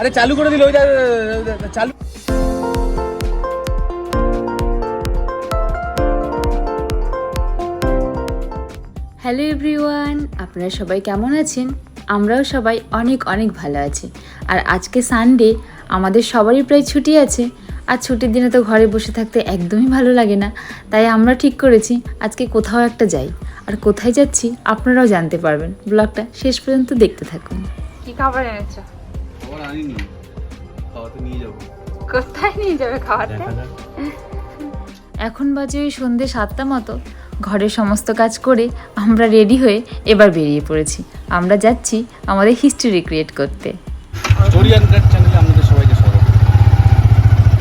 আরে চালু করে দিল ওই চালু। হ্যালো এভরিওয়ান আপনারা সবাই কেমন আছেন? আমরাও সবাই অনেক অনেক ভালো আছি। আর আজকে সানডে আমাদের সবারই প্রায় ছুটি আছে। আর ছুটির দিনে তো ঘরে বসে থাকতে একদমই ভালো লাগে না। তাই আমরা ঠিক করেছি আজকে কোথাও একটা যাই। আর কোথায় যাচ্ছি আপনারাও জানতে পারবেন। ব্লগটা শেষ পর্যন্ত দেখতে থাকুন। কি খাবার এনেছো? আনিনি খাওয়াতে নিয়ে যাব? কোথায় নিয়ে যাবে খাওয়াতে? এখন বাজে ওই সন্ধে সাতটা মতো। ঘরের সমস্ত কাজ করে আমরা রেডি হয়ে এবার বেরিয়ে পড়েছি। আমরা যাচ্ছি আমাদের হিস্ট্রি রিক্রিয়েট করতে। সবাইকে স্বাগত।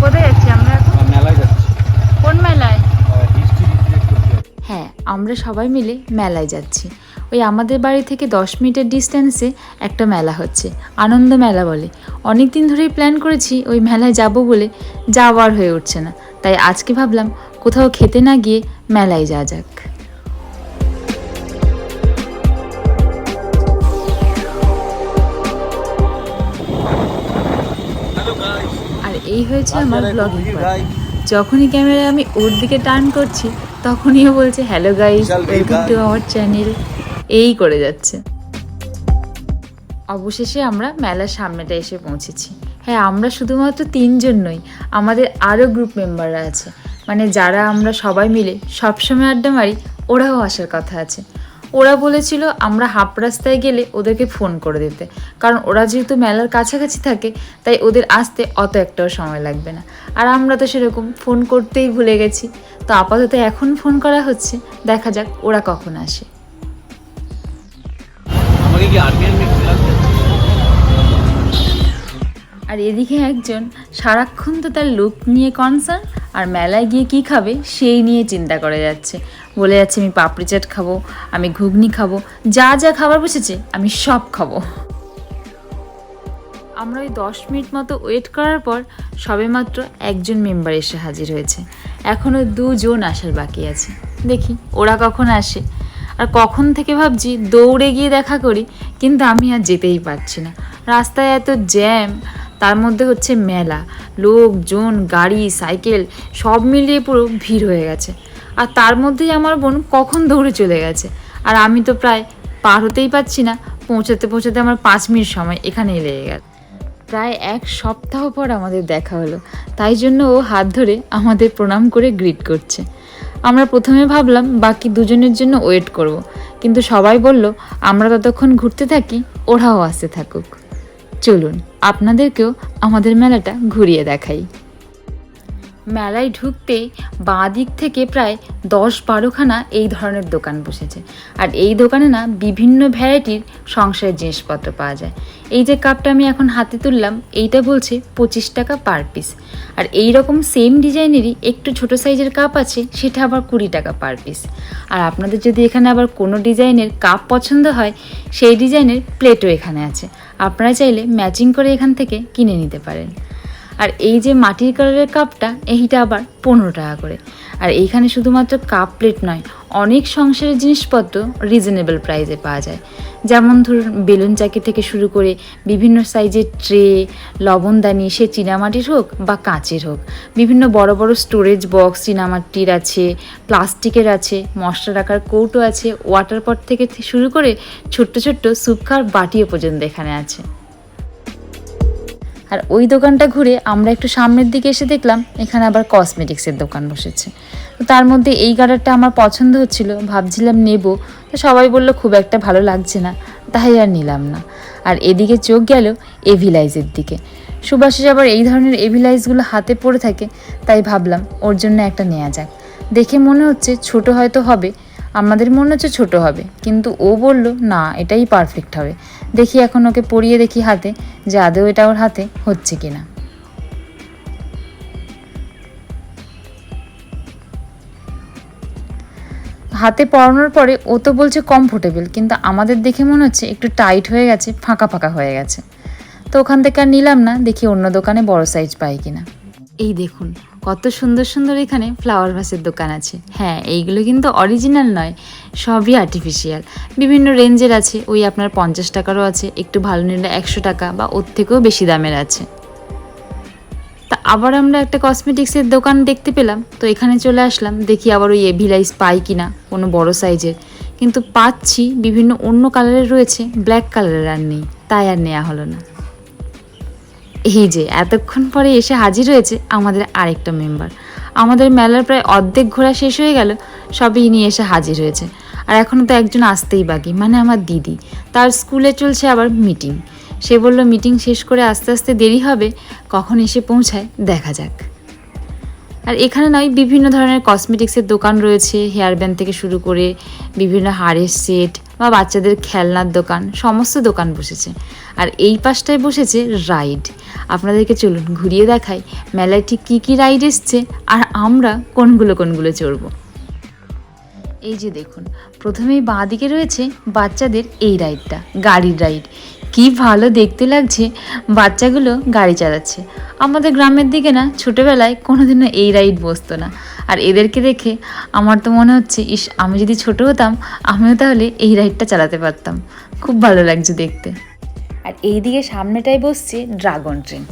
কোথায় যাচ্ছি আমরা এখন? মেলায় যাচ্ছি। কোন মেলায়? হিস্ট্রি রিক্রিয়েট করতে যাচ্ছি। হ্যাঁ আমরা সবাই মিলে মেলায় যাচ্ছি। ওই আমাদের বাড়ি থেকে দশ মিনিটের ডিস্টেন্সে একটা মেলা হচ্ছে আনন্দ মেলা বলে। অনেক দিন ধরেই প্ল্যান করেছি ওই মেলায় যাব বলে যাওয়ার হয়ে উঠছে না। তাই আজকে ভাবলাম কোথাও খেতে না গিয়ে মেলায় যাওয়া যাক। আর এই হয়েছে আমার ব্লগিং যখনই ক্যামেরা আমি ওর দিকে টার্ন করছি তখনই বলছে hello guys Bishal welcome to our channel এই করে যাচ্ছে। অবশেষে আমরা মেলার সামনেটা এসে পৌঁছেছি। হ্যাঁ আমরা শুধুমাত্র তিনজন নই, আমাদের আরও গ্রুপ মেম্বাররা আছে। মানে যারা আমরা সবাই মিলে সবসময় আড্ডা মারি, ওরাও আসার কথা আছে। ওরা বলেছিল আমরা হাফ রাস্তায় গেলে ওদেরকে ফোন করে দিতে। কারণ ওরা যেহেতু মেলার কাছাকাছি থাকে, তাই ওদের আসতে অত একটাও সময় লাগবে না। আর আমরা তো সেরকম ফোন করতেই ভুলে গেছি। তো আপাতত এখন ফোন করা হচ্ছে, দেখা যাক ওরা কখন আসে। আর এদিকে একজন সারাক্ষণ তো তার লুক নিয়ে কনসার্ন আর মেলায় গিয়ে কি খাবে সেই নিয়ে চিন্তা করে যাচ্ছে। বলে যাচ্ছে, আমি পাপড়ি চাট খাব, আমি ঘুগনি খাব, যা যা খাবার বসেছে, আমি সব খাব। আমরা ওই দশ মিনিট মতো ওয়েট করার পর সবেমাত্র একজন মেম্বার এসে হাজির হয়েছে। এখনও দুজন আসার বাকি আছে। দেখি ওরা কখন আসে। আর কখন থেকে ভাবছি দৌড়ে গিয়ে দেখা করি, কিন্তু আমি আর যেতেই পারছি না। রাস্তায় এত জ্যাম, তার মধ্যে হচ্ছে মেলা, লোকজন, গাড়ি, সাইকেল, সব মিলিয়ে পুরো ভিড় হয়ে গেছে। আর তার মধ্যেই আমার বোন কখন দৌড়ে চলে গেছে? আর আমি তো প্রায় পার হতেই পারছি না, পৌঁছাতে পৌঁছাতে আমার পাঁচ মিনিট সময় এখানেই লেগে গেল। প্রায় এক সপ্তাহ পর আমাদের দেখা হলো, তাই জন্য ও হাত ধরে আমাদের প্রণাম করে গ্রিট করছে। আমরা প্রথমে ভাবলাম বাকি দুজনের জন্য ওয়েট করব। কিন্তু সবাই বলল, আমরা ততক্ষণ ঘুরতে থাকি, ওরাও আসতে থাকুক চলুন, আপনাদেরকেও আমাদের মেলাটা ঘুরিয়ে দেখাই মেলায় ঢুকতেই বাঁ দিক থেকে প্রায় দশ বারোখানা এই ধরনের দোকান বসেছে। আর এই দোকানে না বিভিন্ন ভ্যারাইটির সংসারের জিনিসপত্র পাওয়া যায়। এই যে কাপটা আমি এখন হাতে তুললাম, এইটা বলছে পঁচিশ টাকা পার পিস। আর এই রকম সেম ডিজাইনেরই একটু ছোট সাইজের কাপ আছে, সেটা আবার কুড়ি টাকা পার পিস। আর আপনাদের যদি এখানে আবার কোনো ডিজাইনের কাপ পছন্দ হয়, সেই ডিজাইনের প্লেটও এখানে আছে। আপনারা চাইলে ম্যাচিং করে এখান থেকে কিনে নিতে পারেন। আর এই যে মাটির কালারের কাপটা এইটা আবার পনেরো টাকা করে। আর এইখানে শুধুমাত্র কাপ প্লেট নয়, অনেক সংসারের জিনিসপত্র রিজনেবল প্রাইসে পাওয়া যায়। যেমন ধরুন, বেলুন চাকি থেকে শুরু করে বিভিন্ন সাইজের ট্রে লবণদানি, সে চীনামাটির হোক বা কাঁচের হোক। বিভিন্ন বড় বড় স্টোরেজ বক্স চীনামাটির আছে প্লাস্টিকের আছে, মশলা রাখার কৌটো আছে ওয়াটার পট থেকে শুরু করে ছোট্ট ছোট্ট স্যুপ খাওয়ার বাটিও পর্যন্ত এখানে আছে। আর ওই দোকানটা ঘুরে আমরা একটু সামনের দিকে এসে দেখলাম, এখানে আবার কসমেটিক্সের দোকান বসেছে। তো তার মধ্যে এই কালারটা আমার পছন্দ হচ্ছিল, ভাবছিলাম নেব। তো সবাই বলল, খুব একটা ভালো লাগছে না। তাই আর নিলাম না। আর এদিকে চোখ গেল এভিলাইজের দিকে। সুভাষিস আবার এই ধরনের এভিলাইজগুলো হাতে পড়ে থাকে, তাই ভাবলাম, ওর জন্য একটা নেওয়া যাক। দেখে মনে হচ্ছে ছোট হয়তো হবে আমাদের মনে হচ্ছে ছোট হবে। কিন্তু ও বলল, না, এটাই পারফেক্ট হবে। দেখি এখন ওকে পরিয়ে দেখি হাতে যে আদৌ এটা ওর হাতে হচ্ছে কিনা। হাতে পরানোর পরে ও তো বলছে কমফোর্টেবল কিন্তু আমাদের দেখে মনে হচ্ছে একটু টাইট হয়ে গেছে, ফাঁকা ফাঁকা হয়ে গেছে। তো ওখান থেকে আর নিলাম না, দেখি অন্য দোকানে বড় সাইজ পাই কিনা। এই দেখুন কত সুন্দর সুন্দর এখানে ফ্লাওয়ার ভাসের দোকান আছে। হ্যাঁ এইগুলো কিন্তু অরিজিনাল নয়, সবই আর্টিফিশিয়াল বিভিন্ন রেঞ্জের আছে, ওই আপনার পঞ্চাশ টাকারও আছে, একটু ভালো নিলে একশো টাকা বা ওর থেকেও বেশি দামের আছে। তা আবার আমরা একটা কসমেটিক্সের দোকান দেখতে পেলাম, তো এখানে চলে আসলাম, দেখি আবার ওই এভিলাইস পাই কিনা, কোনো বড় সাইজের কিন্তু পাচ্ছি, বিভিন্ন অন্য কালারের রয়েছে ব্ল্যাক কালারের আর নেই, তাই আর নেওয়া হলো না। এই যে, এতক্ষণ পরে এসে হাজির হয়েছে আমাদের আরেকটা মেম্বার। আমাদের মেলার প্রায় অর্ধেক ঘোরা শেষ হয়ে গেল, সবই নিয়ে এসে হাজির হয়েছে। আর এখনও তো একজন আসতেই বাকি মানে আমার দিদি। তার স্কুলে চলছে আবার মিটিং। সে বলল, মিটিং শেষ করে আস্তে আস্তে দেরি হবে, কখন এসে পৌঁছায়, দেখা যাক। আর এখানে নয়, বিভিন্ন ধরনের কসমেটিক্সের দোকান রয়েছে হেয়ার ব্যান্ড থেকে শুরু করে বিভিন্ন হাড়ের সেট বা বাচ্চাদের খেলনার দোকান, সমস্ত দোকান বসেছে। আর এই পাশটায় বসেছে রাইড আপনাদেরকে চলুন ঘুরিয়ে দেখাই, মেলায় ঠিক কী কী রাইড এসছে, আর আমরা কোনগুলো কোনগুলো চড়বো। এই যে দেখুন, প্রথমেই বাঁ দিকে রয়েছে বাচ্চাদের এই রাইডটা, গাড়ির রাইড। কি ভালো দেখতে লাগছে, বাচ্চাগুলো গাড়ি চালাচ্ছে। আমাদের গ্রামের দিকে না, ছোটোবেলায় কোনোদিনও এই রাইড বসতো না। আর এদেরকে দেখে আমার তো মনে হচ্ছে, ইস, আমি যদি ছোট হতাম, আমিও তাহলে এই রাইডটা চালাতে পারতাম। খুব ভালো লাগছে দেখতে। আর এইদিকে সামনেটায় বসছে ড্রাগন ট্রেন।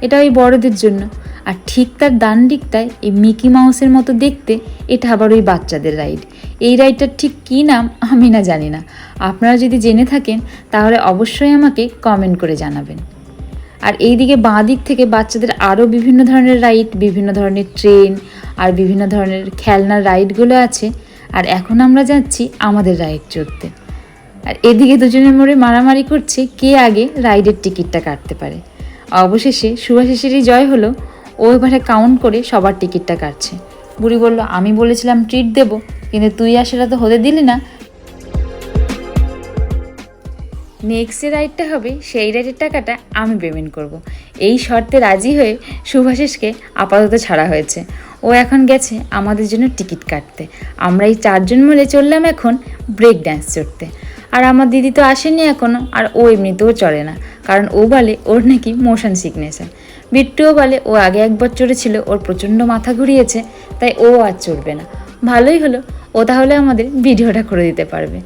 এটা ওই বড়দের জন্য। আর ঠিক তার ডান দিকটায় এই মিকি মাউসের মতো দেখতে, এটা আবার ওই বাচ্চাদের রাইড এই রাইডটার ঠিক কী নাম আমি না জানি না। আপনারা যদি জেনে থাকেন, তাহলে অবশ্যই আমাকে কমেন্ট করে জানাবেন। আর এই দিকে বাঁ দিক থেকে বাচ্চাদের আরও বিভিন্ন ধরনের রাইড বিভিন্ন ধরনের ট্রেন আর বিভিন্ন ধরনের খেলনার রাইডগুলো আছে। আর এখন আমরা যাচ্ছি আমাদের রাইড চড়তে। আর এদিকে দুজনের মোড়ে মারামারি করছে কে আগে রাইডের টিকিটটা কাটতে পারে। অবশেষে সুভাষিসেরই জয় হলো। ও এবারে কাউন্ট করে সবার টিকিটটা কাটছে। বুড়ি বলল, আমি বলেছিলাম ট্রিট দেব, কিন্তু তুই আর সেটা তো হতে দিলি না। নেক্সট যে রাইডটা হবে, সেই রাইডের টাকাটা আমি পেমেন্ট করব। এই শর্তে রাজি হয়ে সুভাষিসকে আপাতত ছাড়া হয়েছে। ও এখন গেছে আমাদের জন্য টিকিট কাটতে। আমরা এই চারজন মিলে চললাম এখন ব্রেক ড্যান্স চড়তে। আর আমার দিদি তো আসেনি এখনও আর ও এমনিতেও চড়ে না, কারণ ও বলে ওর নাকি মোশন সিকনেস হয় বিট্টুও বলে ও আগে একবার চড়েছিল, ওর প্রচণ্ড মাথা ঘুরিয়েছে, তাই ও আর চড়বে না। ভালোই হলো, ও তাহলে আমাদের ভিডিওটা করে দিতে পারবে।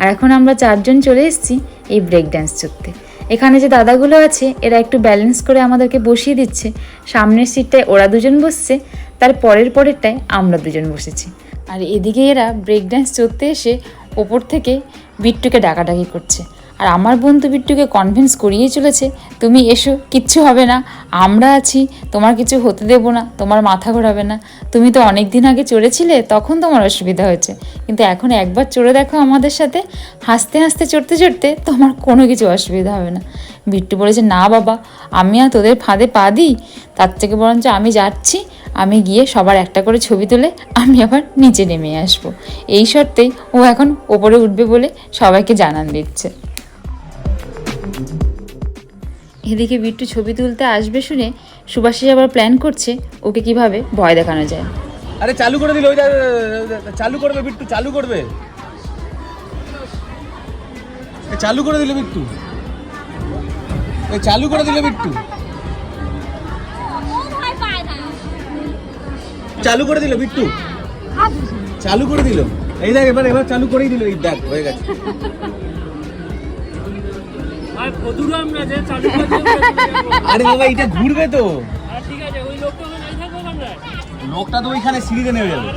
আর এখন আমরা চারজন চলে এসেছি এই ব্রেক ড্যান্স চড়তে। এখানে যে দাদাগুলো আছে, এরা একটু ব্যালেন্স করে আমাদেরকে বসিয়ে দিচ্ছে। সামনের সিটটায় ওরা দুজন বসছে, তার পরের পরেরটায় আমরা দুজন বসেছি। আর এদিকে এরা ব্রেক ড্যান্স চড়তে এসে ওপর থেকে বিট্টুকে ডাকাডাকি করছে। আর আমার বন্ধু বিট্টুকে কনভিন্স করিয়ে চলেছে, তুমি এসো, কিচ্ছু হবে না, আমরা আছি, তোমার কিছু হতে দেবো না, তোমার মাথা ঘোরাবে না। তুমি তো অনেক দিন আগে চড়েছিলে, তখন তোমার অসুবিধা হয়েছে। কিন্তু এখন একবার চড়ে দেখো আমাদের সাথে, হাসতে হাসতে, চড়তে চড়তে তোমার কোনো কিছু অসুবিধা হবে না। বিট্টু বলেছে, না বাবা, আমি আর তোদের ফাঁদে পা দিই, তার থেকে বরঞ্চ আমি যাচ্ছি, আমি গিয়ে সবার একটা করে ছবি তুলে আমি আবার নিচে নেমে আসব। এই শর্তেই ও এখন ওপরে উঠবে বলে সবাইকে জানান দিচ্ছে। এদিকে বিট্টু ছবি তুলতে আসবে শুনে সুভাষিস আবার প্ল্যান করছে ওকে কীভাবে ভয় দেখানো যায়। আরে চালু করে দিল, ওই চালু করবে বিট্টু, চালু করবে। চালু করে দিল বিট্টু। চালু করে দিল বিট্টু। চালু করে দিল বিট্টু। চালু করে দিল। এই দেখ, এবার এবার চালু করেই দিল, এই দেখ, হয়ে গেছে। আর বাবা এটা ঘুরবে তো। লোকটা তো ওইখানে সিঁড়িতে নেমে যাবে।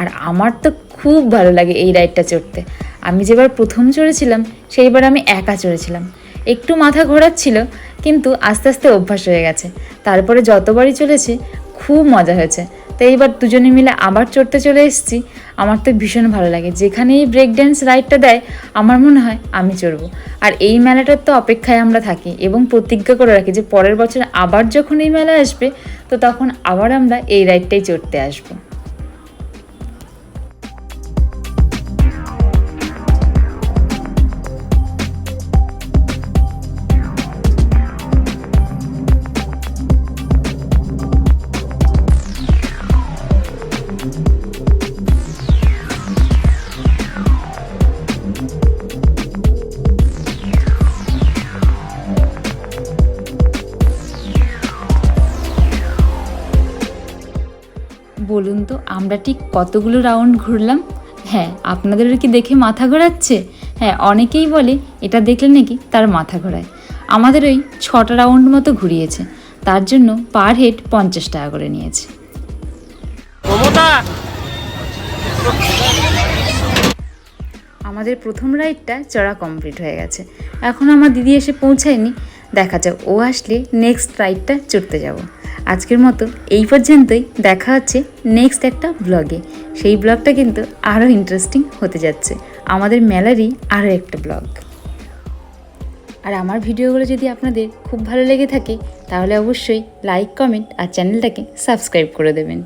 আর আমার তো খুব ভালো লাগে এই রাইডটা চড়তে। আমি যেবার প্রথম চড়েছিলাম সেইবার আমি একা চড়েছিলাম। একটু মাথা ঘোরাচ্ছিল কিন্তু আস্তে আস্তে অভ্যাস হয়ে গেছে। তারপরে যতবারই চলেছি খুব মজা হয়েছে। তো এবার দুজনে মিলে আবার চড়তে চলে এসেছি। আমার তো ভীষণ ভালো লাগে। যেখানেই ব্রেক ড্যান্স রাইডটা দেয়, আমার মনে হয় আমি চড়বো। আর এই মেলাটার তো অপেক্ষায় আমরা থাকি এবং প্রতিজ্ঞা করে রাখি যে পরের বছর আবার যখন এই মেলা আসবে, তো তখন আবার আমরা এই রাইডটাই চড়তে আসব। বলুন তো, আমরা ঠিক কতগুলো রাউন্ড ঘুরলাম? হ্যাঁ আপনাদেরও কি দেখে মাথা ঘোরাচ্ছে? হ্যাঁ অনেকেই বলে এটা দেখলে নাকি তার মাথা ঘোরায়। আমাদের ওই ছটা রাউন্ড মতো ঘুরিয়েছে। তার জন্য পার হেড পঞ্চাশ টাকা করে নিয়েছে। মমতা! আমাদের প্রথম রাইডটা চড়া কমপ্লিট হয়ে গেছে। এখন আমার দিদি এসে পৌঁছায়নি। দেখা যাক, ও আসলে নেক্সট রাইডটা চড়তে যাব। আজকের মতো এই পর্যন্তই। দেখা হচ্ছে নেক্সট একটা ব্লগে সেই ব্লগটা কিন্তু আরও ইন্টারেস্টিং হতে যাচ্ছে। আমাদের মেলারই আরও একটা ব্লগ আর আমার ভিডিওগুলো যদি আপনাদের খুব ভালো লেগে থাকে, তাহলে অবশ্যই লাইক কমেন্ট আর চ্যানেলটাকে সাবস্ক্রাইব করে দেবেন।